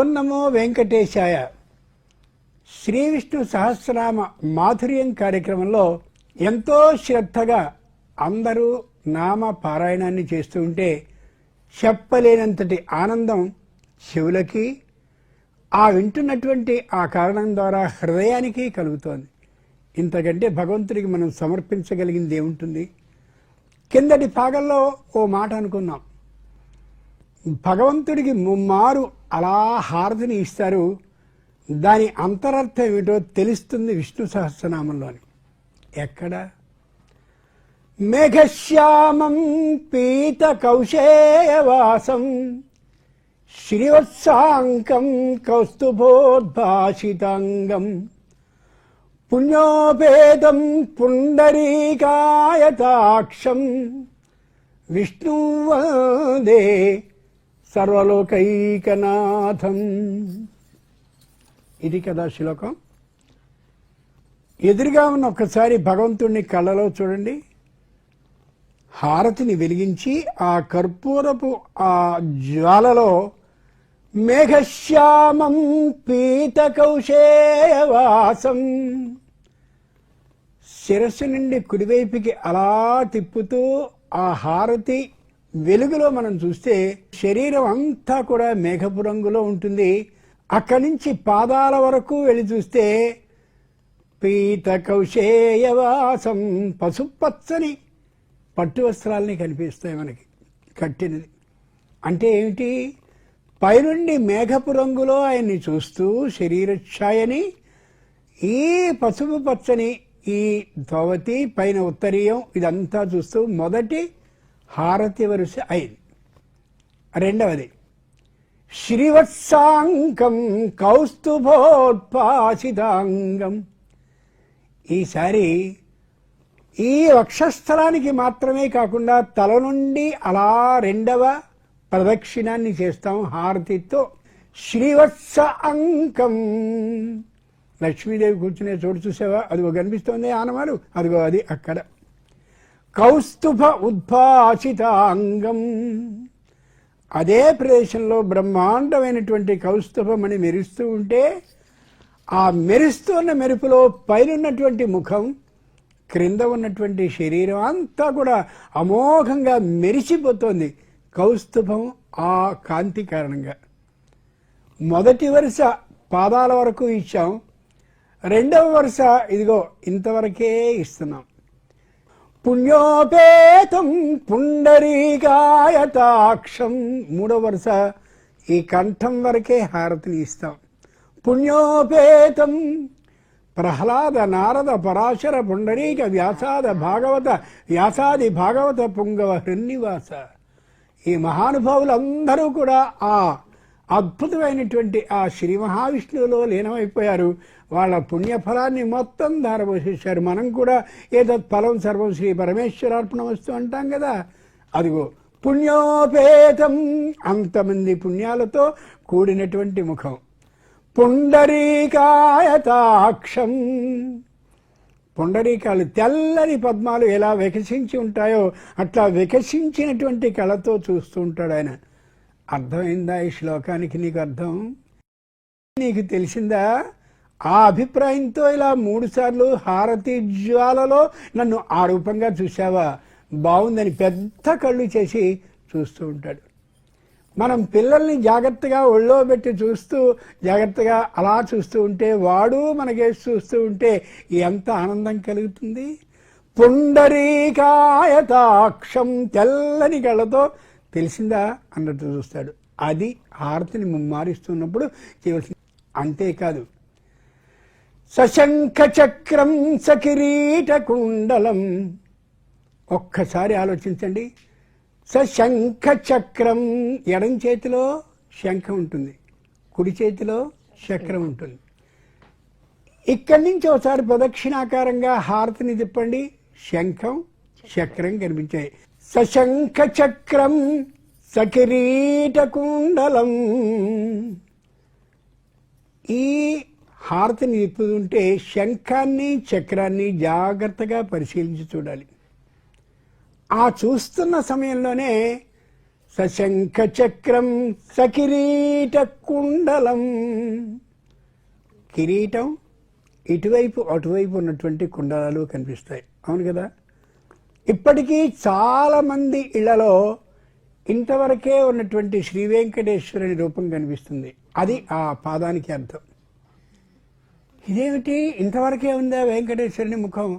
ఓం నమో వెంకటేశాయ. శ్రీ విష్ణు సహస్రనామ మాధుర్యం కార్యక్రమంలో ఎంతో శ్రద్ధగా అందరూ నామ పారాయణాన్ని చేస్తూ ఉంటే చెప్పలేనంతటి ఆనందం శివులకి ఆ వింటున్నటువంటి ఆ కారణం ద్వారా హృదయానికి కలుగుతోంది. ఇంతకంటే భగవంతుడికి మనం సమర్పించగలిగింది ఏముంటుంది? కిందటి భాగంలో ఓ మాట అనుకున్నాం భగవంతుడికి ముమ్మారు అలా హారతిని ఇస్తారు. దాని అంతరార్థం ఏమిటో తెలుస్తుంది విష్ణు సహస్రనామంలోని. ఎక్కడ? మేఘశ్యామం పీత కౌశేయవాసం శ్రీవత్సాంకం కౌస్తుభోద్భాషితాంగం పుణ్యోపేతం పుండరీకాయతాక్షం విష్ణువందే సర్వలోకైకనాథం. ఇది కదా శ్లోకం. ఎదురుగా ఉన్న ఒక్కసారి భగవంతుడిని కళ్ళలో చూడండి. హారతిని వెలిగించి ఆ కర్పూరపు ఆ జ్వాలలో మేఘశ్యామం పీతకౌశేయవాసం. శిరస్సు నుండి కుడివైపుకి అలా తిప్పుతూ ఆ హారతి వెలుగులో మనం చూస్తే శరీరం అంతా కూడా మేఘపు రంగులో ఉంటుంది. అక్కడి నుంచి పాదాల వరకు వెళ్ళి చూస్తే పీత కౌశేయవాసం పసుపచ్చని పట్టు వస్త్రాలని కనిపిస్తాయి మనకి కట్టినది. అంటే ఏమిటి? పైనుండి మేఘపు రంగులో ఆయన్ని చూస్తూ శరీర ఛాయని ఈ పసుపు పచ్చని ఈ ధోవతి పైన ఉత్తరీయం ఇదంతా చూస్తూ మొదటి హారతి వరుస ఐదు. రెండవది శ్రీవత్సాంకం కౌస్తుభోత్పాసితాంగం. ఈసారి ఈ వక్షస్థలానికి మాత్రమే కాకుండా తల నుండి అలా రెండవ ప్రదక్షిణాన్ని చేస్తాం హారతితో. శ్రీవత్స అంకం లక్ష్మీదేవి కూర్చునే చోటు చూసావా? అదిగో కనిపిస్తోంది ఆనమాలు అదిగో అది అక్కడ. కౌస్తుభ ఉద్భాషితాంగం అదే ప్రదేశంలో బ్రహ్మాండమైనటువంటి కౌస్తుభమని మెరుస్తూ ఉంటే ఆ మెరుస్తున్న మెరుపులో పైనున్నటువంటి ముఖం క్రింద ఉన్నటువంటి శరీరం అంతా కూడా అమోఘంగా మెరిసిపోతోంది. కౌస్తుభం ఆ కాంతి కారణంగా. మొదటి వరుస పాదాల వరకు ఇచ్చాం. రెండవ వరుస ఇదిగో ఇంతవరకే ఇస్తున్నాం. పుణ్యోపేతం పుండరీకాయతాక్షం. మూడో వరుస. ఈ కంఠం వరకే హారతిని ఇస్తాం. పుణ్యోపేతం ప్రహ్లాద నారద పరాశర పుండరీక వ్యాసాద భాగవత వ్యాసాది భాగవత పుంగవ హృన్నివాస. ఈ మహానుభావులందరూ కూడా ఆ అద్భుతమైనటువంటి ఆ శ్రీ మహావిష్ణువులో లీనమైపోయారు. వాళ్ళ పుణ్యఫలాన్ని మొత్తం ధారపోసేశారు మనం కూడా ఏదత్ ఫలం సర్వం శ్రీ పరమేశ్వరార్పణ వస్తూ అంటాం కదా. అదిగో పుణ్యోపేతం అంతమంది పుణ్యాలతో కూడినటువంటి ముఖం. పుండరీకాయతాక్షం. పుండరీకాలు తెల్లని పద్మాలు ఎలా వికసించి ఉంటాయో అట్లా వికసించినటువంటి కళతో చూస్తూ ఉంటాడు ఆయన. అర్థమైందా ఈ శ్లోకానికి నీకు అర్థం? నీకు తెలిసిందా? ఆ అభిప్రాయంతో ఇలా మూడుసార్లు హారతి జ్వాలలో నన్ను ఆ రూపంగా చూసావా బాగుందని పెద్ద కళ్ళు చేసి చూస్తూ ఉంటాడు. మనం పిల్లల్ని జాగ్రత్తగా ఒళ్ళో పెట్టి చూస్తూ జాగ్రత్తగా అలా చూస్తూ ఉంటే వాడు మనకేసి చూస్తూ ఉంటే ఎంత ఆనందం కలుగుతుంది? పుండరీకాయతాక్షం తెల్లని కళ్ళతో తెలిసిందా? అన్నట్టు చూస్తాడు. అది హారతిని ముమ్మారిస్తున్నప్పుడు చేయవలసింది. అంతేకాదు సశంఖ చక్రం సకిరీట కుండలం ఒక్కసారి ఆలోచించండి. సశంఖ చక్రం ఎడం చేతిలో శంఖం ఉంటుంది. కుడి చేతిలో చక్రం ఉంటుంది. ఇక్కడి నుంచి ఒకసారి ప్రదక్షిణాకారంగా హారతిని తిప్పండి. శంఖం చక్రం కనిపించాయి. సశంఖ చక్రం సకిరీట కుండలం ఈ హారతిని తిప్పుతుంటే శంఖాన్ని చక్రాన్ని జాగ్రత్తగా పరిశీలించి చూడాలి. ఆ చూస్తున్న సమయంలోనే సశంఖ చక్రం సకిరీట కుండలం. కిరీటం ఇటువైపు అటువైపు ఉన్నటువంటి కుండలాలు కనిపిస్తాయి. అవును కదా? ఇప్పటికీ చాలామంది ఇళ్ళలో ఇంతవరకే ఉన్నటువంటి శ్రీ వెంకటేశ్వరుని రూపం కనిపిస్తుంది. అది ఆ పాదానికి అర్థం. ఇదేమిటి? ఇంతవరకే ఉందా వెంకటేశ్వరుని ముఖం?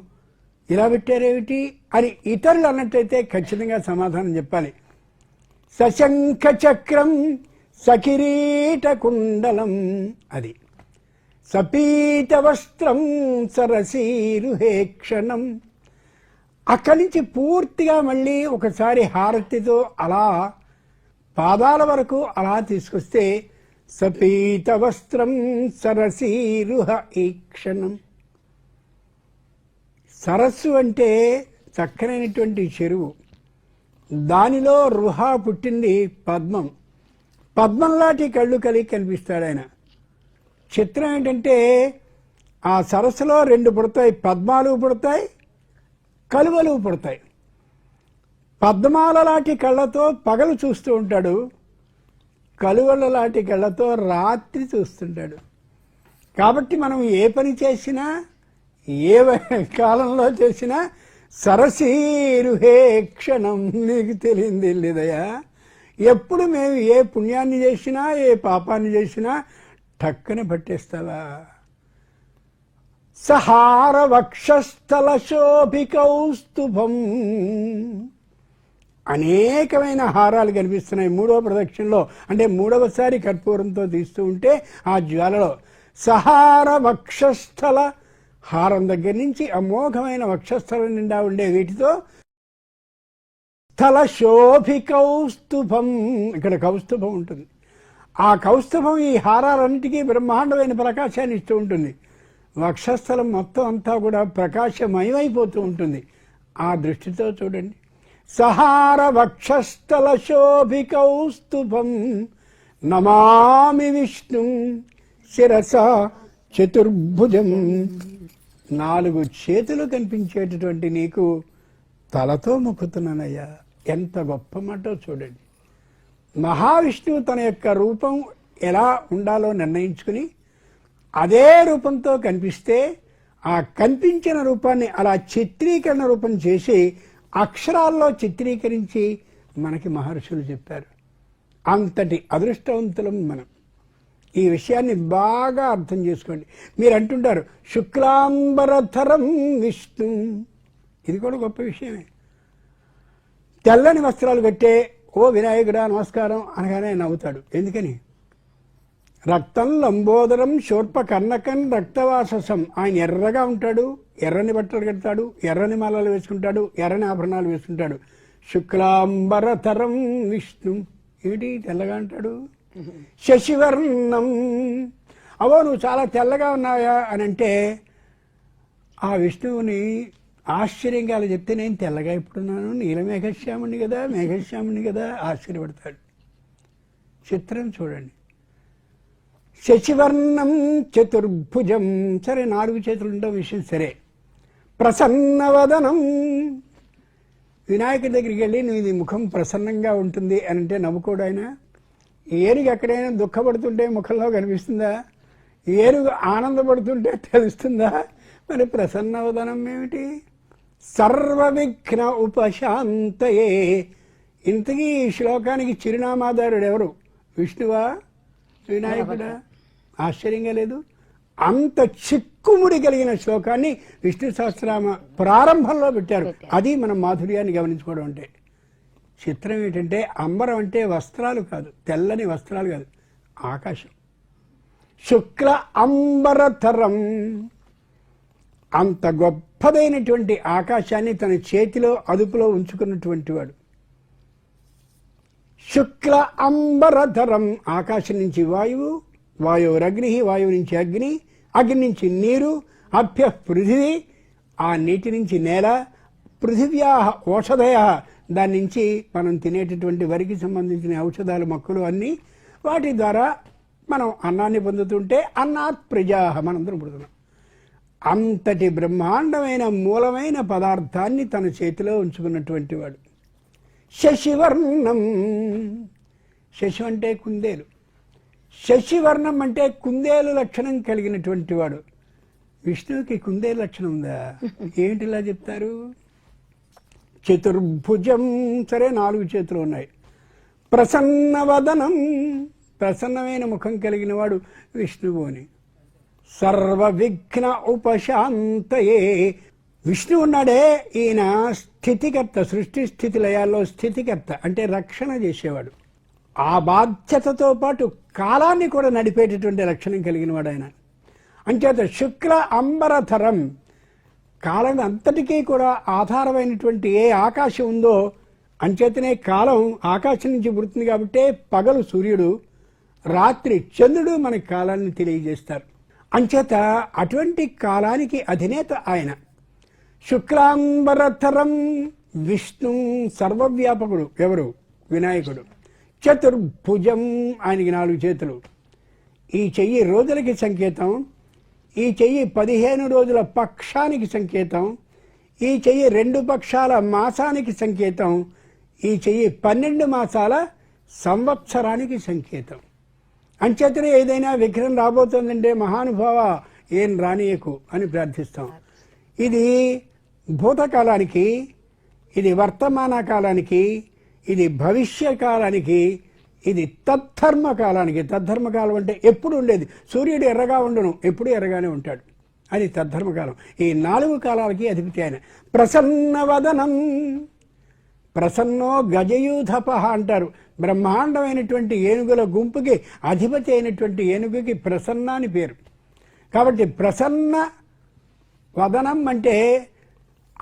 ఇలా పెట్టారేమిటి? అని ఇతరులు అన్నట్టయితే ఖచ్చితంగా సమాధానం చెప్పాలి. సశంఖ చక్రం సకిరీట కుండలం అది సపీత వస్త్రం సరసీరుహేక్షణం అక్కడి నుంచి పూర్తిగా మళ్ళీ ఒకసారి హారతితో అలా పాదాల వరకు అలా తీసుకొస్తే సపీతవస్త్రం సరసీరుహ ఈక్షణం సరస్సు అంటే చక్కనైనటువంటి చెరువు. దానిలో రుహ పుట్టింది పద్మం. పద్మంలాంటి కళ్ళు కలిగి కనిపిస్తాడు ఆయన. చిత్రం ఏంటంటే ఆ సరస్సులో రెండు పుడతాయి. పద్మాలు పుడతాయి కలువలు పుడతాయి. పద్మాల లాంటి కళ్ళతో పగలు చూస్తూ ఉంటాడు. కలువల లాంటి కళ్ళతో రాత్రి చూస్తుంటాడు. కాబట్టి మనం ఏ పని చేసినా ఏ కాలంలో చేసినా సరసీరుహే క్షణం నీకు తెలియంది లేదయా ఎప్పుడు మేము ఏ పుణ్యాన్ని చేసినా ఏ పాపాన్ని చేసినా టక్కన పట్టేస్తావా? సహార వక్షస్థల శోభికౌస్తుభం. అనేకమైన హారాలు కనిపిస్తున్నాయి. మూడవ ప్రదక్షిణలో అంటే మూడవసారి కర్పూరంతో తీస్తూ ఉంటే ఆ జ్వాలలో సహార వక్షస్థల హారం దగ్గర నుంచి అమోఘమైన వక్షస్థలం నిండా ఉండే వీటితో స్థల శోభి కౌస్తుభం ఇక్కడ కౌస్తుభం ఉంటుంది. ఆ కౌస్తుభం ఈ హారాలన్నిటికీ బ్రహ్మాండమైన ప్రకాశాన్ని ఇస్తూ ఉంటుంది. వక్షస్థలం మొత్తం అంతా కూడా ప్రకాశమయమైపోతూ ఉంటుంది. ఆ దృష్టితో చూడండి. సహార వక్షస్థల శోభి నమామి విష్ణు శిరస చతుర్భుజం. నాలుగు చేతులు కనిపించేటటువంటి నీకు తలతో మొక్కుతున్నానయ్యా. ఎంత గొప్ప మాటో చూడండి. మహావిష్ణువు తన యొక్క రూపం ఎలా ఉండాలో నిర్ణయించుకుని అదే రూపంతో కనిపిస్తే ఆ కనిపించిన రూపాన్ని అలా చిత్రీకరణ రూపం చేసి అక్షరాల్లో చిత్రీకరించి మనకి మహర్షులు చెప్పారు. అంతటి అదృష్టవంతులం మనం. ఈ విషయాన్ని బాగా అర్థం చేసుకోండి. మీరు అంటుంటారు శుక్లాంబరధరం విష్ణు. ఇది కూడా గొప్ప విషయమే. తెల్లని వస్త్రాలు కట్టే ఓ వినాయకుడా నమస్కారం అనగానే నవ్వుతాడు. ఎందుకని? రక్తం లంబోదరం శోర్ప కర్ణకం రక్తవాససం. ఆయన ఎర్రగా ఉంటాడు ఎర్రని బట్టలు కడతాడు ఎర్రని మాలలు వేసుకుంటాడు ఎర్రని ఆభరణాలు వేసుకుంటాడు. శుక్లాంబరతరం విష్ణు. ఏమిటి? తెల్లగా అంటాడు? శశివర్ణం. అవో నువ్వు చాలా తెల్లగా ఉన్నాయా అని అంటే ఆ విష్ణువుని ఆశ్చర్యంగా అలా చెప్తే నేను తెల్లగా ఇప్పుడున్నాను. నీల మేఘశ్యాముని కదా మేఘశ్యాముని కదా ఆశ్చర్యపడతాడు. చిత్రం చూడండి. శశివర్ణం చతుర్భుజం. సరే నాలుగు చేతులు ఉండడం విషయం సరే. ప్రసన్నవదనం. వినాయకుడి దగ్గరికి వెళ్ళి నువ్వు ముఖం ప్రసన్నంగా ఉంటుంది అని అంటే నవ్వుకోడు ఆయన. ఏనుగు ఎక్కడైనా దుఃఖపడుతుంటే ముఖంలో కనిపిస్తుందా? ఏనుగు ఆనందపడుతుంటే తెలుస్తుందా? మరి ప్రసన్నవదనం ఏమిటి? సర్వ విఘ్న ఉపశాంతయే. ఇంతకీ ఈ శ్లోకానికి చిరునామాదారుడు ఎవరు? విష్ణువా? వినాయకుడా? ఆశ్చర్యంగా లేదు. అంత చిక్కుముడి కలిగిన శ్లోకాన్ని విష్ణు సహస్రనామ ప్రారంభంలో పెట్టారు. అది మనం మాధుర్యాన్ని గమనించుకోవడం అంటే. చిత్రం ఏంటంటే అంబరం అంటే వస్త్రాలు కాదు తెల్లని వస్త్రాలు కాదు ఆకాశం. శుక్ల అంబరతరం అంత గొప్పదైనటువంటి ఆకాశాన్ని తన చేతిలో అదుపులో ఉంచుకున్నటువంటి వాడు. శుక్ల అంబరధరం ఆకాశం నుంచి వాయువు వాయువురగ్ని వాయువు నుంచి అగ్ని అగ్ని నుంచి నీరు అభ్య పృథివీ ఆ నీటి నుంచి నేల పృథివ్యా ఓషధయ దాని నుంచి మనం తినేటటువంటి వరికి సంబంధించిన ఔషధాలు మొక్కలు అన్నీ వాటి ద్వారా మనం అన్నాన్ని పొందుతుంటే అన్నాత్ ప్రజాహ మనందరం పుడుతున్నాం. అంతటి బ్రహ్మాండమైన మూలమైన పదార్థాన్ని తన చేతిలో ఉంచుకున్నటువంటి వాడు. శశివర్ణం. శశి అంటే కుందేలు. శశివర్ణం అంటే కుందేలు లక్షణం కలిగినటువంటి వాడు. విష్ణువుకి కుందేలు లక్షణం ఉందా? ఏంటిలా చెప్తారు? చతుర్భుజం సరే నాలుగు చేతులు ఉన్నాయి. ప్రసన్నవదనం ప్రసన్నమైన ముఖం కలిగిన వాడు విష్ణువు అని. సర్వ విఘ్న ఉపశాంతయే. విష్ణు ఉన్నాడే ఈయన స్థితికర్త సృష్టి స్థితి లయాల్లో స్థితికర్త అంటే రక్షణ చేసేవాడు. ఆ బాధ్యతతో పాటు కాలాన్ని కూడా నడిపేటటువంటి లక్షణం కలిగిన వాడు ఆయన. అంచేత శుక్ల అంబరధరం కాలం అంతటికీ కూడా ఆధారమైనటువంటి ఏ ఆకాశం ఉందో అంచేతనే కాలం ఆకాశం నుంచి పుడుతుంది కాబట్టి పగలు సూర్యుడు రాత్రి చంద్రుడు మనకి కాలాన్ని తెలియజేస్తారు. అంచేత అటువంటి కాలానికి అధినేత ఆయన. శుక్లాంబరతరం విష్ణు సర్వవ్యాపకుడు. ఎవరు? వినాయకుడు. చతుర్భుజం ఆయనకి నాలుగు చేతులు. ఈ చెయ్యి రోజులకి సంకేతం. ఈ చెయ్యి పదిహేను రోజుల పక్షానికి సంకేతం. ఈ చెయ్యి రెండు పక్షాల మాసానికి సంకేతం. ఈ చెయ్యి పన్నెండు మాసాల సంవత్సరానికి సంకేతం. అంచేతనే ఏదైనా విగ్రహం రాబోతుందంటే మహానుభావ ఏం రానియకు అని ప్రార్థిస్తాం. ఇది భూతకాలానికి ఇది వర్తమాన కాలానికి ఇది భవిష్య కాలానికి ఇది తద్ధర్మ కాలానికి తద్ధర్మ కాలం అంటే ఎప్పుడు ఉండేది? సూర్యుడు ఎర్రగా ఉండను ఎప్పుడు ఎర్రగానే ఉంటాడు. అది తద్ధర్మకాలం. ఈ నాలుగు కాలాలకి అధిపతి ఆయన. ప్రసన్నవదనం. ప్రసన్నో గజయూధప అంటారు. బ్రహ్మాండమైనటువంటి ఏనుగుల గుంపుకి అధిపతి అయినటువంటి ఏనుగుకి ప్రసన్న అని పేరు. కాబట్టి ప్రసన్న వదనం అంటే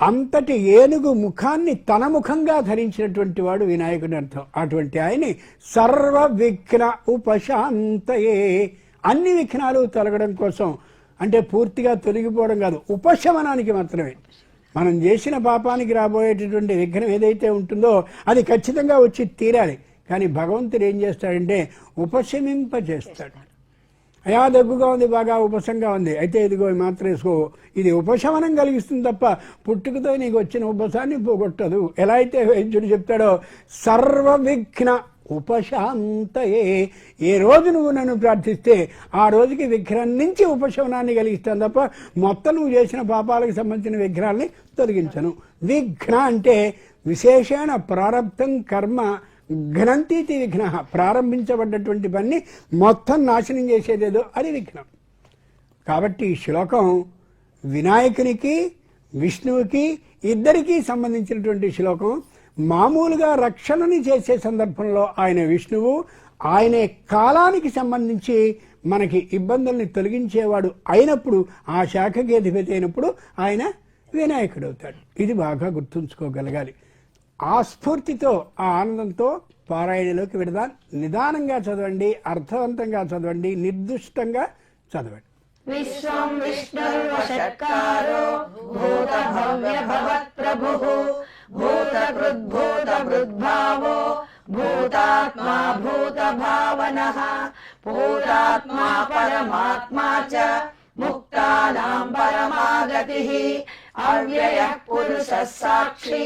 అంతటి ఏనుగు ముఖాన్ని తన ముఖంగా ధరించినటువంటి వాడు వినాయకుడి అర్థం. అటువంటి ఆయన్ని సర్వ విఘ్న ఉపశాంతయే. అన్ని విఘ్నాలు తొలగడం కోసం అంటే పూర్తిగా తొలగిపోవడం కాదు ఉపశమనానికి మాత్రమే. మనం చేసిన పాపానికి రాబోయేటటువంటి విఘ్నం ఏదైతే ఉంటుందో అది ఖచ్చితంగా వచ్చి తీరాలి. కానీ భగవంతుడు ఏం చేస్తాడంటే ఉపశమింప చేస్తాడు అయా దగ్గుగా ఉంది బాగా ఉపశంగా ఉంది. అయితే ఇదిగో మాత్రం వేసుకో. ఇది ఉపశమనం కలిగిస్తుంది తప్ప పుట్టుకతో నీకు వచ్చిన ఉపశాన్ని పోగొట్టదు. ఎలా అయితే వైద్యుడు చెప్తాడో సర్వ విఘ్న ఉపశాంతయే. ఏ రోజు నువ్వు నన్ను ప్రార్థిస్తే ఆ రోజుకి విఘ్నం నుంచి ఉపశమనాన్ని కలిగిస్తాను తప్ప మొత్తం నువ్వు చేసిన పాపాలకు సంబంధించిన విగ్రహాల్ని తొలగించను. విఘ్న అంటే విశేషణ ప్రారంభం కర్మ ఘనంతీతి విఘ్న. ప్రారంభించబడ్డటువంటి పని మొత్తం నాశనం చేసేదేదో అది విఘ్నం. కాబట్టి ఈ శ్లోకం వినాయకునికి విష్ణువుకి ఇద్దరికీ సంబంధించినటువంటి శ్లోకం. మామూలుగా రక్షణని చేసే సందర్భంలో ఆయన విష్ణువు ఆయనే కాలానికి సంబంధించి మనకి ఇబ్బందుల్ని తొలగించేవాడు అయినప్పుడు ఆ శాఖకి అధిపతి అయినప్పుడు ఆయన వినాయకుడు అవుతాడు ఇది బాగా గుర్తుంచుకోగలగాలి. ఆ స్ఫూర్తితో ఆ ఆనందంతో పారాయణలోకి విడదాం. నిదానంగా చదవండి అర్థవంతంగా చదవండి నిర్దిష్టంగా చదవండి. విశ్వం విష్ణు భూత భవ్య భవత్ ప్రభు భూత భూతాత్మా భూత భావన భూతాత్మా పరమాత్మా చ ముక్తానాం పరమాగతి అవ్యయ పురుష సాక్షి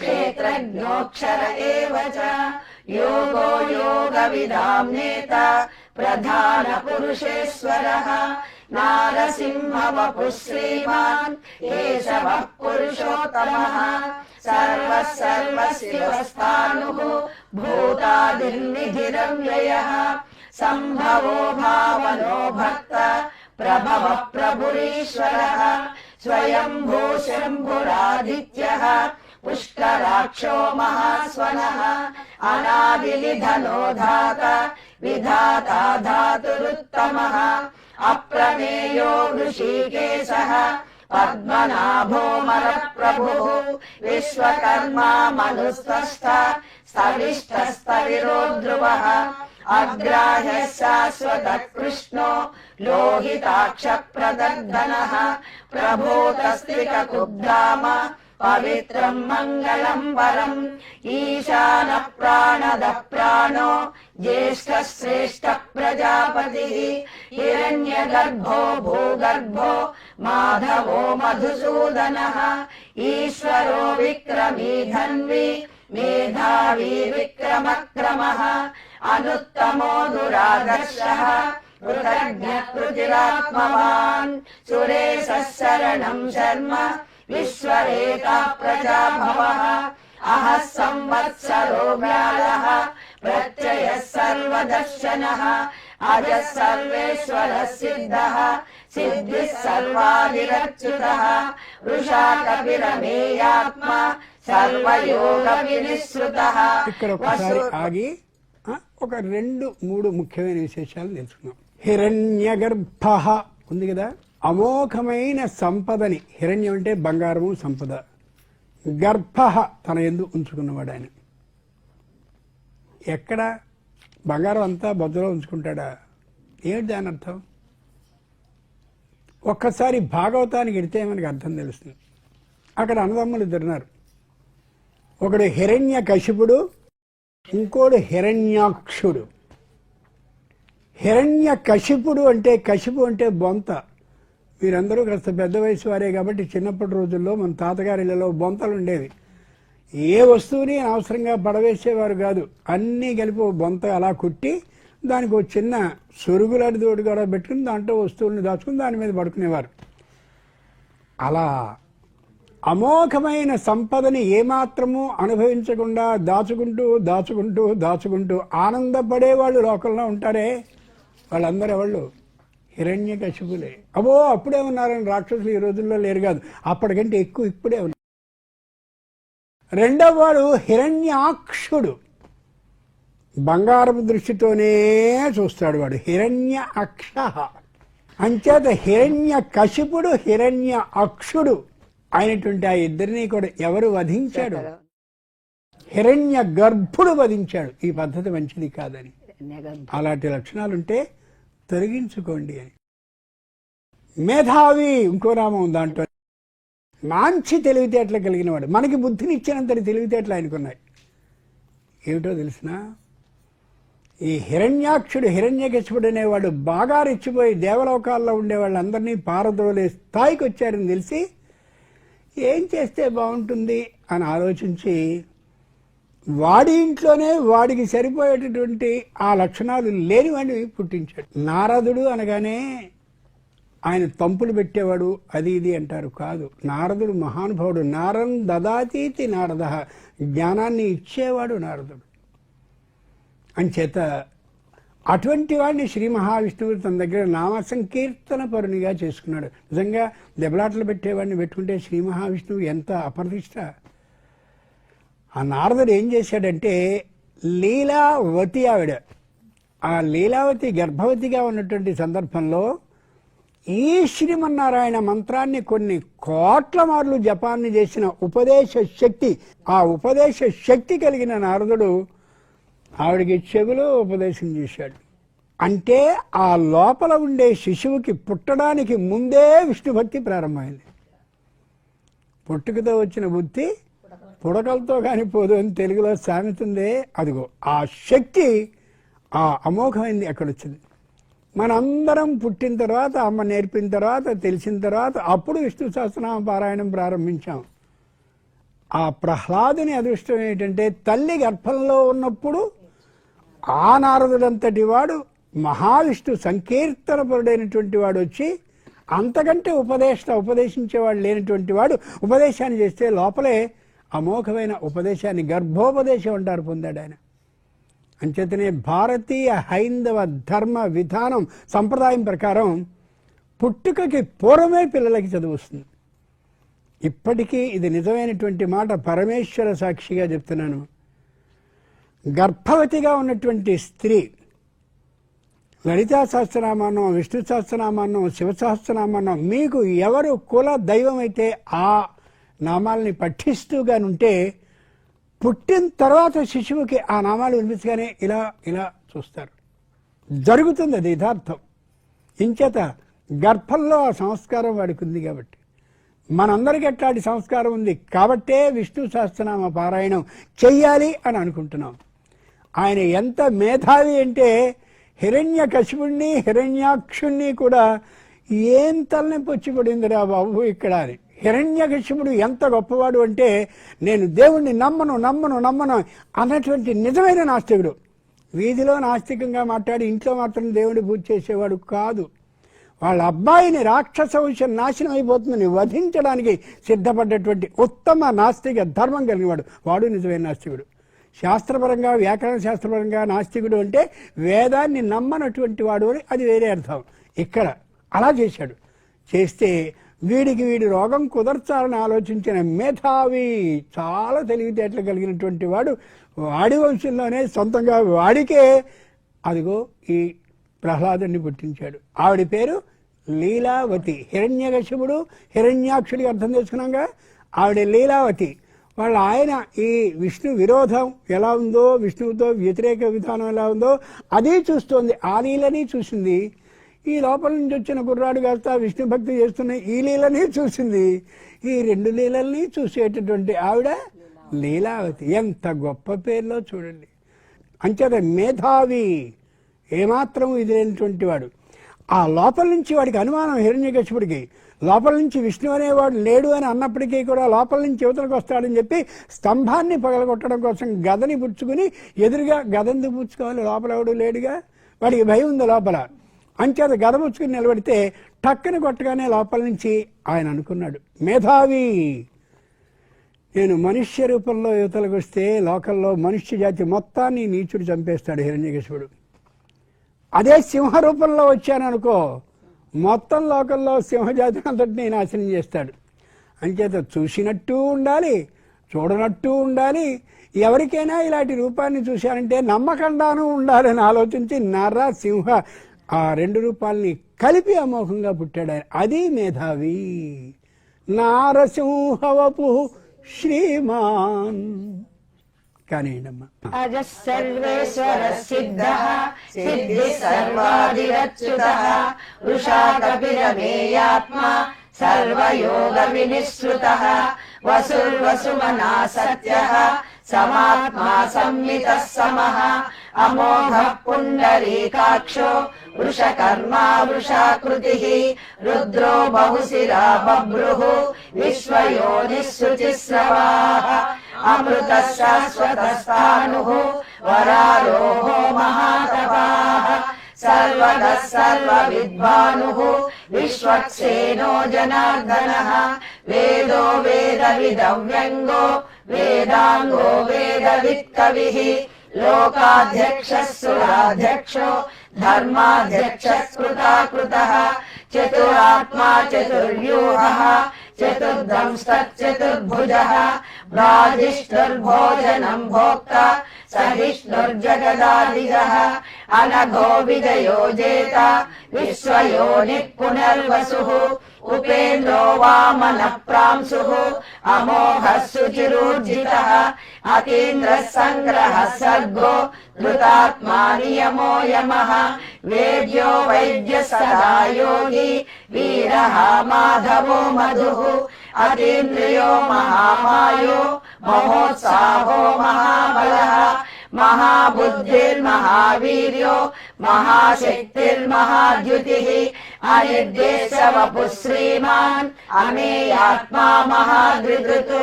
क्षेत्रज्ञोऽक्षर एव च। योगो योगविदाम् नेता। प्रधानपुरुषेश्वरः। नारसिंहवपुः श्रीमान् केशवः पुरुषोत्तमः। सर्वः सर्वशिवस्तानुः भूतादिर्निधिरव्ययः। सम्भवो भावनो भक्त प्रभवः प्रभुरीश्वरः। स्वयम्भू शम्भुरादित्यः पुष्कराक्षो महास्वनः अनादिनिधनो धाता विधाता धातुरुत्तमः अप्रमेयो ऋषिकेशः पद्मनाभोमरप्रभुः विश्वकर्मा मनुस्तस्थ स्तविष्ठस्तविरो ध्रुवः अग्राह्यः शाश्वतः कृष्णो लोहिताक्षप्रदर्दनः प्रभूतस्त्रिककुब्धाम पवित्रम् मङ्गलम् वरम् ईशानः प्राणदः प्राणो ज्येष्ठः श्रेष्ठः प्रजापतिः हिरण्यगर्भो भूगर्भो माधवो मधुसूदनः। ईश्वरो विक्रमी धन्वी मेधावी विक्रमक्रमः। अनुत्तमो दुरादर्शः कृतज्ञकृतिरात्मवान् सुरेशः शरणम् शर्म विश्वरेता प्रजा भवः अहः संवत्सरो व्यालः प्रत्ययः सर्वदर्शनः अजः सर्वेश्वरः सिद्धः सिद्धिः सर्वादिरच्युतः वृषा कपिरमेयात्मा सर्वयोगविनिःसृतः ఇక్కడ ఒకసారి ఆగి ఆ, ఒక రెండు మూడు ముఖ్యమైన విశేషాలు తెలుసుకుందాం హిరణ్య గర్భ ఉంది కదా అమోఘమైన సంపదని. హిరణ్యం అంటే బంగారము సంపద. గర్భ తన ఎందు ఉంచుకున్నవాడు ఆయన. ఎక్కడ? బంగారం అంతా బొద్దలో ఉంచుకుంటాడా? ఏమిటి దాని అర్థం? ఒక్కసారి భాగవతానికి వెడితే మనకు అర్థం తెలుస్తుంది? అక్కడ అన్నదమ్ములు ఇద్దరున్నారు ఒకడు హిరణ్య కశిపుడు ఇంకోడు హిరణ్యాక్షుడు. హిరణ్య కశిపుడు అంటే కశిపు అంటే బొంత. వీరందరూ కాస్త పెద్ద వయసు వారే కాబట్టి చిన్నప్పటి రోజుల్లో మన తాతగారిలలో బొంతలు ఉండేవి. ఏ వస్తువుని అవసరంగా పడవేసేవారు కాదు. అన్నీ కలిపి బొంత అలా కుట్టి దానికి ఒక చిన్న సొరుగులాంటి తోడు కూడా పెట్టుకుని దాంట్లో వస్తువులను దాచుకుని దాని మీద పడుకునేవారు. అలా అమోఘమైన సంపదని ఏమాత్రము అనుభవించకుండా దాచుకుంటూ దాచుకుంటూ దాచుకుంటూ ఆనందపడేవాళ్ళు లోకంలో ఉంటారే? వాళ్ళందరూ ఎవళ్ళు హిరణ్య కశిపులే అబో అప్పుడే ఉన్నారని రాక్షసులు ఈ రోజుల్లో లేరు కాదు. అప్పటికంటే ఎక్కువ ఇప్పుడే ఉన్నారు. రెండవ వాడు హిరణ్యాక్షుడు. బంగారపు దృష్టితోనే చూస్తాడు వాడు. హిరణ్య అక్ష అంచేత హిరణ్య కశిపుడు హిరణ్య అక్షుడు అయినటువంటి ఆ ఇద్దరిని కూడా ఎవరు వధించాడు? హిరణ్య గర్భుడు వధించాడు. ఈ పద్ధతి మంచిది కాదని. అలాంటి లక్షణాలుంటే తొలగించుకోండి అని. మేధావి ఇంకో నామం దాంట్లో. మంచి తెలివితేటలు కలిగినవాడు. మనకి బుద్ధినిచ్చినంతటి తెలివితేటలు ఆయనకున్నాయి. ఏమిటో తెలిసినా? ఈ హిరణ్యాక్షుడు హిరణ్యకశిపుడు అనేవాడు బాగా రెచ్చిపోయి దేవలోకాల్లో ఉండే వాళ్ళందరినీ పారదోలే స్థాయికి వచ్చారని తెలిసి ఏం చేస్తే బాగుంటుంది? అని ఆలోచించి వాడి ఇంట్లోనే వాడికి సరిపోయేటటువంటి ఆ లక్షణాలు లేనివాడిని పుట్టించాడు. నారదుడు అనగానే ఆయన తంపులు పెట్టేవాడు అది ఇది అంటారు. కాదు నారదుడు మహానుభావుడు. నారం దదాతీతి నారద జ్ఞానాన్ని ఇచ్చేవాడు నారదుడు. అంచేత అటువంటి వాడిని శ్రీ మహావిష్ణువు తన దగ్గర నామ సంకీర్తన పరునిగా చేసుకున్నాడు. నిజంగా దెబ్బలాట్లు పెట్టేవాడిని పెట్టుకుంటే శ్రీ మహావిష్ణువు ఎంత అప్రతిష్ట? ఆ నారదుడు ఏం చేశాడంటే లీలావతి ఆవిడ ఆ లీలావతి గర్భవతిగా ఉన్నటువంటి సందర్భంలో ఈ శ్రీమన్నారాయణ మంత్రాన్ని కొన్ని కోట్ల మార్లు జపాన్ని చేసిన ఉపదేశ శక్తి ఆ ఉపదేశ శక్తి కలిగిన నారదుడు ఆవిడకి చెవిలో ఉపదేశం చేశాడు. అంటే ఆ లోపల ఉండే శిశువుకి పుట్టడానికి ముందే విష్ణుభక్తి ప్రారంభమైంది. పుట్టుకతో వచ్చిన బుద్ధి పుడకలతో కానీ పోదు అని తెలుగులో సామెతుందే. అదిగో ఆ శక్తి ఆ అమోఘమైంది అక్కడ వచ్చింది మనందరం పుట్టిన తర్వాత అమ్మ నేర్పిన తర్వాత తెలిసిన తర్వాత అప్పుడు విష్ణు సహస్రనామ పారాయణం ప్రారంభించాం. ఆ ప్రహ్లాదుని అదృష్టం ఏంటంటే తల్లి గర్భంలో ఉన్నప్పుడు ఆ నారదుడంతటి వాడు మహావిష్ణు సంకీర్తనపరుడైనటువంటి వాడు వచ్చి అంతకంటే ఉపదేశ ఉపదేశించేవాడు లేనటువంటి వాడు ఉపదేశాన్ని చేస్తే లోపలే అమోఘమైన ఉపదేశాన్ని గర్భోపదేశం అంటారు పొందాడు ఆయన. అంచేతనే భారతీయ హైందవ ధర్మ విధానం సంప్రదాయం ప్రకారం పుట్టుకకి పూర్వమే పిల్లలకి చదువుస్తుంది ఇప్పటికీ ఇది నిజమైనటువంటి మాట పరమేశ్వర సాక్షిగా చెప్తున్నాను. గర్భవతిగా ఉన్నటువంటి స్త్రీ లలితా సహస్రనామాన్నో విష్ణు సహస్రనామాన్నో శివ సహస్రనామాన్నో మీకు ఎవరు కుల దైవం అయితే ఆ నామాల్ని పఠిస్తూగానుంటే పుట్టిన తర్వాత శిశువుకి ఆ నామాలు వినిపించగానే ఇలా ఇలా చూస్తారు. జరుగుతుంది అది యథార్థం. ఇంచేత గర్భంలో ఆ సంస్కారం వాడికి ఉంది కాబట్టి. మనందరికీ అట్లాంటి సంస్కారం ఉంది కాబట్టే విష్ణు సహస్రనామ పారాయణం చెయ్యాలి అని అనుకుంటున్నాం. ఆయన ఎంత మేధావి అంటే హిరణ్య కశిపుణ్ణి హిరణ్యాక్షుణ్ణి కూడా ఏం తలనొప్పి వచ్చి పడిందిరా బాబు ఇక్కడ అని. హిరణ్యకశిపుడు ఎంత గొప్పవాడు అంటే నేను దేవుణ్ణి నమ్మను నమ్మను నమ్మను అన్నటువంటి నిజమైన నాస్తికుడు. వీధిలో నాస్తికంగా మాట్లాడి ఇంట్లో మాత్రం దేవుడి పూజ చేసేవాడు కాదు. వాళ్ళ అబ్బాయిని రాక్షస వంశం నాశనం అయిపోతుందని వధించడానికి సిద్ధపడ్డటువంటి ఉత్తమ నాస్తిక ధర్మం కలిగినవాడు వాడు నిజమైన నాస్తికుడు. శాస్త్రపరంగా వ్యాకరణ శాస్త్రపరంగా నాస్తికుడు అంటే వేదాన్ని నమ్మనటువంటి వాడు అని అది వేరే అర్థం. ఇక్కడ అలా చేశాడు. చేస్తే వీడికి వీడి రోగం కుదర్చాలని ఆలోచించిన మేధావి చాలా తెలివితేటలు కలిగినటువంటి వాడు. వాడి వంశంలోనే సొంతంగా వాడికే అదిగో ఈ ప్రహ్లాదుని పుట్టించాడు. ఆవిడ పేరు లీలావతి. హిరణ్యకశిపుడు హిరణ్యాక్షుడికి అర్థం చేసుకున్నాగా? ఆవిడ లీలావతి. వాళ్ళ ఆయన ఈ విష్ణు విరోధం ఎలా ఉందో విష్ణువుతో వ్యతిరేక విధానం ఎలా ఉందో అది చూస్తోంది. ఆ లీలని చూసింది. ఈ లోపల నుంచి వచ్చిన కుర్రాడు కాస్త విష్ణు భక్తి చేస్తున్న ఈ లీలని చూసింది. ఈ రెండు లీలల్ని చూసేటటువంటి ఆవిడ లీలావతి. ఎంత గొప్ప పేర్లో చూడండి. అంచేత మేధావి ఏమాత్రం ఇది లేనటువంటి వాడు. ఆ లోపల నుంచి వాడికి అనుమానం హిరణ్యకశిపుడికి. లోపల నుంచి విష్ణు అనేవాడు లేడు అని అన్నప్పటికీ కూడా లోపల నుంచి యువతలకు వస్తాడని చెప్పి స్తంభాన్ని పగలగొట్టడం కోసం గదని పుచ్చుకుని ఎదురుగా గదందుకు పుచ్చుకోవాలి. లోపల ఎవడు లేడుగా? వాడికి భయం ఉంది లోపల. అంచేత గదముచ్చుకుని నిలబడితే టక్కని కొట్టగానే లోపల నుంచి ఆయన అనుకున్నాడు మేధావి నేను మనుష్య రూపంలో యువతలకు వస్తే లోకల్లో మనుష్య జాతి మొత్తాన్ని నీచుడు చంపేస్తాడు హిరణ్యకశిపుడు అదే సింహ రూపంలో వచ్చాను అనుకో మొత్తం లోకల్లో సింహజాతి అంతటిని నాశనం చేస్తాడు. అంచేత చూసినట్టు ఉండాలి చూడనట్టు ఉండాలి ఎవరికైనా ఇలాంటి రూపాన్ని చూశానంటే నమ్మకండాను ఉండాలని ఆలోచించి నర సింహ ఆ రెండు రూపాలని కలిపి అమోఘంగా పుట్టాడు ఆయన. అది మేధావి. నారసింహవపు శ్రీమాన్. కానివ్వండమ్మా. సిద్ధి సర్వయోగ వసుర్వసుమనా సత్య समात्मा संवितः समः अमोघः पुण्डरीकाक्षो वृषकर्मा वृषाकृतिः रुद्रो बहुशिरा बभ्रुः विश्वयोनिः शुचिस्रवाः अमृतः शाश्वतस्थाणुः वरारोहो महातपाः सर्वगः सर्वविद्वानुः विश्वक्सेनो जनार्दनः वेदो वेदविदव्यङ्गो वेदाङ्गो वेदवित्कविः लोकाध्यक्षः सुराध्यक्षो धर्माध्यक्षः कृताकृतः चतुरात्मा चतुर्व्यूहः चतुर्दंस्तच्चतुर्भुजः भ्राजिष्ठुर्भोजनम् भोक्ता सहिष्णुर्जगदादिगः अनघो विजयोजेत विश्वयोनिः पुनर्वसुः उपेन्द्रो वामनः प्रांशुः अमोघः शुचिरूर्जितः अतीन्द्रः सङ्ग्रहः सर्गो धृतात्मा नियमो यमः वेद्यो वैद्य सदा योगी वीरः माधवो मधुः अतीन्द्रियो महामायो महोत्साहो महाबलः। महाबुद्धिर्महावीर्यो महाशक्तिर्महाद्युतिः अनिर्देशवपुः श्रीमान् अमेयात्मा महाधृतृत्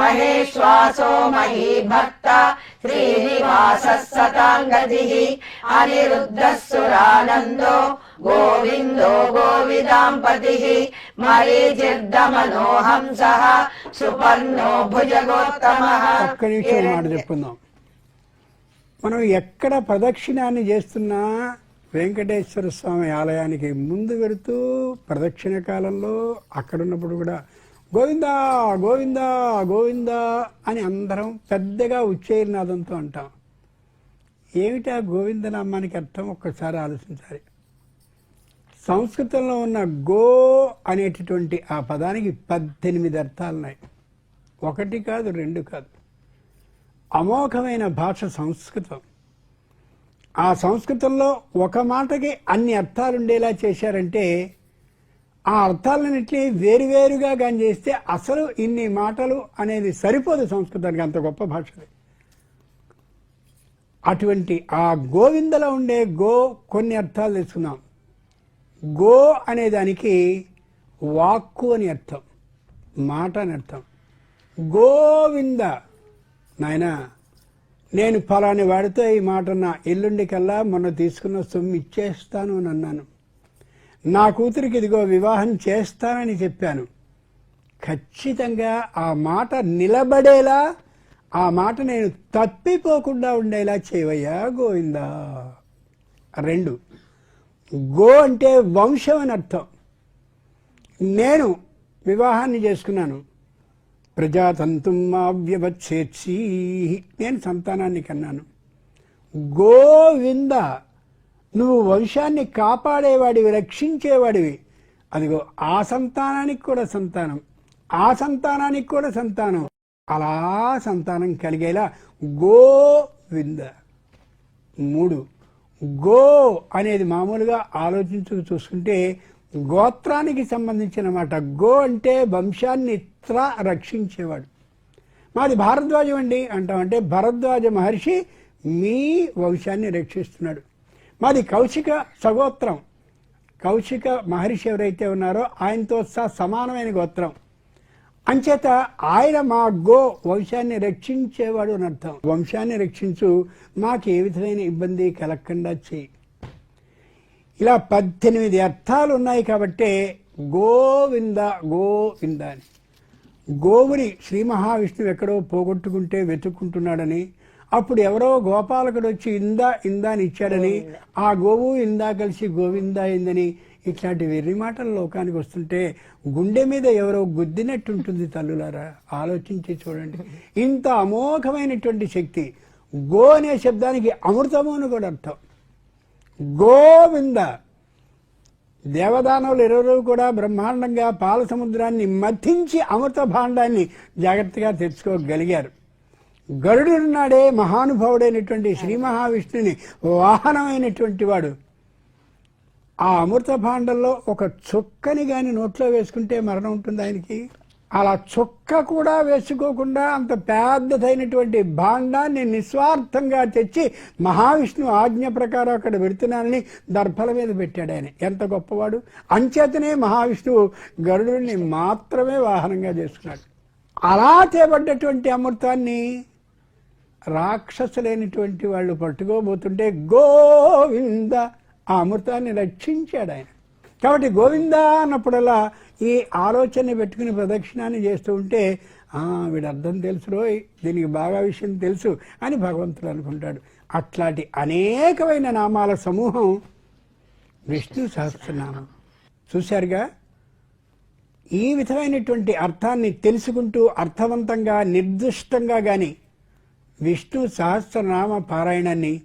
महेश्वासो महीभक्ता श्रीनिवासः सताङ्गतिः अनिरुद्धः सुरानन्दो गोविन्दो गोविदाम्पतिः मरीचिर्दमनो हंसः सुपर्णो भुजगोत्तमः మనం ఎక్కడ ప్రదక్షిణాన్ని చేస్తున్నా వెంకటేశ్వర స్వామి ఆలయానికి ముందు వెళుతూ ప్రదక్షిణ కాలంలో అక్కడ ఉన్నప్పుడు కూడా గోవిందా గోవిందా గోవిందా అని అందరం పెద్దగా ఉచ్చేరినాదంతో అంటాం. ఏమిటా గోవిందనామానికి అర్థం? ఒక్కసారి ఆలోచించాలి. సంస్కృతంలో ఉన్న గో అనేటటువంటి ఆ పదానికి పద్దెనిమిది అర్థాలున్నాయి. ఒకటి కాదు రెండు కాదు. అమోఘమైన భాష సంస్కృతం. ఆ సంస్కృతంలో ఒక మాటకి అన్ని అర్థాలు ఉండేలా చేశారంటే ఆ అర్థాలన్నింటినీ వేరువేరుగా కానీ చేస్తే అసలు ఇన్ని మాటలు అనేది సరిపోదు సంస్కృతానికి అంత గొప్ప భాషది. అటువంటి ఆ గోవిందలో ఉండే గో కొన్ని అర్థాలు తెలుసుకుందాం. గో అనే దానికి వాక్కు అని అర్థం మాట అని అర్థం. గోవింద నాయనా నేను ఫలాని వాడితో ఈ మాట నా ఎల్లుండికల్లా మొన్న తీసుకున్న సొమ్ము ఇచ్చేస్తాను అని అన్నాను. నా కూతురికి ఇదిగో వివాహం చేస్తానని చెప్పాను. ఖచ్చితంగా ఆ మాట నిలబడేలా ఆ మాట నేను తప్పిపోకుండా ఉండేలా చేయవయ్యా గోవిందా. రెండు గో అంటే వంశం అని అర్థం. నేను వివాహాన్ని చేసుకున్నాను. ప్రజాతంతుం మావ్యవచ్చేర్చి నేను సంతానాన్ని కన్నాను. గోవింద నువ్వు వంశాన్ని కాపాడేవాడివి రక్షించేవాడివి. అదిగో ఆ సంతానానికి కూడా సంతానం ఆ సంతానానికి కూడా సంతానం. అలా సంతానం కలిగేలా గోవింద. మూడు గో అనేది మామూలుగా ఆలోచించుకు చూసుకుంటే గోత్రానికి సంబంధించిన మాట గో అంటే వంశాన్ని త్ర రక్షించేవాడు. మాది భారద్వాజం అండి అంటామంటే భరద్వాజ మహర్షి మీ వంశాన్ని రక్షిస్తున్నాడు. మాది కౌశిక సగోత్రం. కౌశిక మహర్షి ఎవరైతే ఉన్నారో ఆయనతో స సమానమైన గోత్రం. అంచేత ఆయన మా గో వంశాన్ని రక్షించేవాడు అని అర్థం. వంశాన్ని రక్షించు మాకు ఏ విధమైన ఇబ్బంది కలగకుండా చేయి. ఇలా పద్దెనిమిది అర్థాలు ఉన్నాయి కాబట్టే గోవింద గోవింద అని. గోవుని శ్రీ మహావిష్ణువు ఎక్కడో పోగొట్టుకుంటే వెతుక్కుంటున్నాడని అప్పుడు ఎవరో గోపాలకుడు వచ్చి ఇందా ఇందా అని ఇచ్చాడని ఆ గోవు ఇందా కలిసి గోవిందా అయిందని ఇట్లాంటి వెర్రి మాటలు లోకానికి వస్తుంటే గుండె మీద ఎవరో గుద్దినట్టుంటుంది తల్లులారా. ఆలోచించి చూడండి. ఇంత అమోఘమైనటువంటి శక్తి గో అనే శబ్దానికి అమృతము అని కూడా అర్థం. గోవింద దేవదానవులు ఇరువురు కూడా బ్రహ్మాండంగా పాల సముద్రాన్ని మథించి అమృత భాండాన్ని జాగ్రత్తగా తెచ్చుకోగలిగారు. గరుడున్నాడే మహానుభావుడైనటువంటి శ్రీ మహావిష్ణుని వాహనమైనటువంటి వాడు. ఆ అమృత భాండంలో ఒక చుక్కని గాని నోట్లో వేసుకుంటే మరణం ఉంటుంది ఆయనకి? అలా చుక్క కూడా వేసుకోకుండా అంత పెద్దదైనటువంటి భాండాన్ని నిస్వార్థంగా తెచ్చి మహావిష్ణువు ఆజ్ఞ ప్రకారం అక్కడ పెడుతున్నానని దర్భల మీద పెట్టాడు ఆయన. ఎంత గొప్పవాడు. అంచేతనే మహావిష్ణువు గరుడుని మాత్రమే వాహనంగా చేసుకున్నాడు. అలా తేబడ్డటువంటి అమృతాన్ని రాక్షసులైనటువంటి వాళ్ళు పట్టుకోబోతుంటే గోవింద ఆ అమృతాన్ని రక్షించాడు ఆయన. కాబట్టి గోవింద అన్నప్పుడల్లా ఈ ఆలోచన పెట్టుకుని ప్రదక్షిణాన్ని చేస్తూ ఉంటే వీడు అర్థం తెలుసు దీనికి బాగా విషయం తెలుసు అని భగవంతుడు అనుకుంటాడు. అట్లాంటి అనేకమైన నామాల సమూహం విష్ణు సహస్రనామం. చూశారుగా? ఈ విధమైనటువంటి అర్థాన్ని తెలుసుకుంటూ అర్థవంతంగా నిర్దిష్టంగా కానీ విష్ణు సహస్రనామ పారాయణాన్ని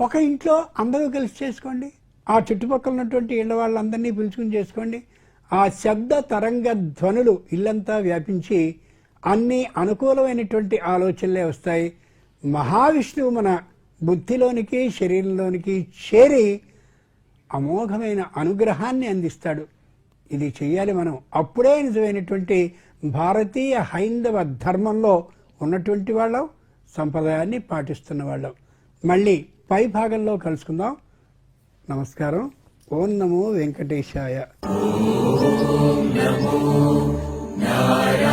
ఒక ఇంట్లో అందరూ కలిసి చేసుకోండి. ఆ చుట్టుపక్కల ఉన్నటువంటి ఇళ్ళ వాళ్ళందరినీ పిలుచుకుని చేసుకోండి. ఆ శబ్ద తరంగ ధ్వనులు ఇల్లంతా వ్యాపించి అన్ని అనుకూలమైనటువంటి ఆలోచనలే వస్తాయి. మహావిష్ణువు మన బుద్ధిలోనికి శరీరంలోనికి చేరి అమోఘమైన అనుగ్రహాన్ని అందిస్తాడు. ఇది చేయాలి మనం. అప్పుడే నిజమైనటువంటి భారతీయ హైందవ ధర్మంలో ఉన్నటువంటి వాళ్ళం సంప్రదాయాన్ని పాటిస్తున్న వాళ్ళం. మళ్ళీ పై భాగంలో కలుసుకుందాం. నమస్కారం. ఓం నమో వెంకటేశాయ. నమో నారాయణ